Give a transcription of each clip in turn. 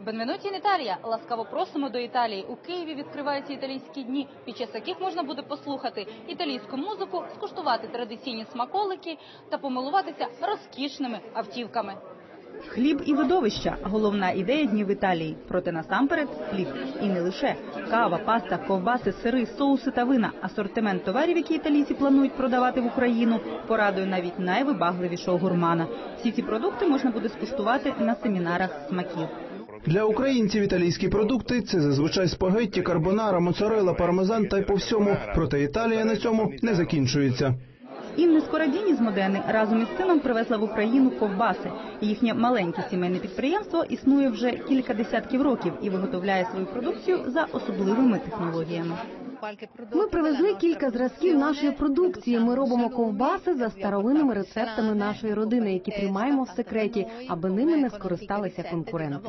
Бенвенуті Італія. Ласкаво просимо до Італії. У Києві відкриваються італійські дні, під час яких можна буде послухати італійську музику, скуштувати традиційні смаколики та помилуватися розкішними автівками. Хліб і видовища головна ідея днів Італії. Проте насамперед хліб. І не лише кава, паста, ковбаси, сири, соуси та вина. Асортимент товарів, які італійці планують продавати в Україну, порадує навіть найвибагливішого гурмана. Всі ці продукти можна буде скуштувати на семінарах смаків. Для українців італійські продукти це зазвичай спагетті, карбонара, моцарела, пармезан та й по всьому. Проте Італія на цьому не закінчується. Інни Скородіні з Модени разом із сином привезла в Україну ковбаси. Їхнє маленьке сімейне підприємство існує вже кілька десятків років і виготовляє свою продукцію за особливими технологіями. Ми привезли кілька зразків нашої продукції. Ми робимо ковбаси за старовинними рецептами нашої родини, які тримаємо в секреті, аби ними не скористалися конкуренти.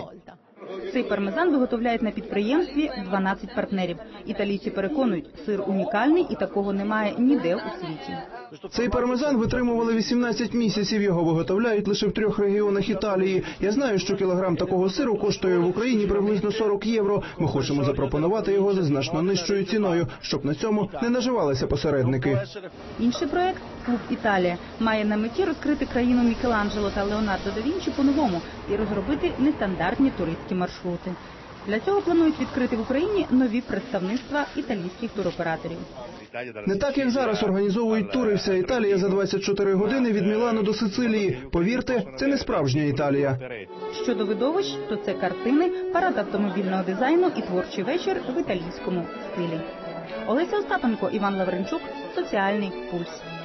Цей пармезан виготовляють на підприємстві 12 партнерів. Італійці переконують, сир унікальний і такого немає ніде у світі. Цей пармезан витримували 18 місяців. Його виготовляють лише в трьох регіонах Італії. Я знаю, що кілограм такого сиру коштує в Україні приблизно 40 євро. Ми хочемо запропонувати його за значно нижчою ціною, щоб на цьому не наживалися посередники. Інший проект клуб Італія має на меті розкрити країну Мікеланджело та Леонардо да Вінчі по-новому і розробити нестандартні туристські маршрути. Для цього планують відкрити в Україні нові представництва італійських туроператорів. Не так як зараз організовують тури. Вся Італія за 24 години від Мілану до Сицилії. Повірте, це не справжня Італія. Щодо видовищ, то це картини, парад автомобільного дизайну і творчий вечір в італійському стилі. Олеся Остапенко, Іван Лавренчук, Соціальний пульс.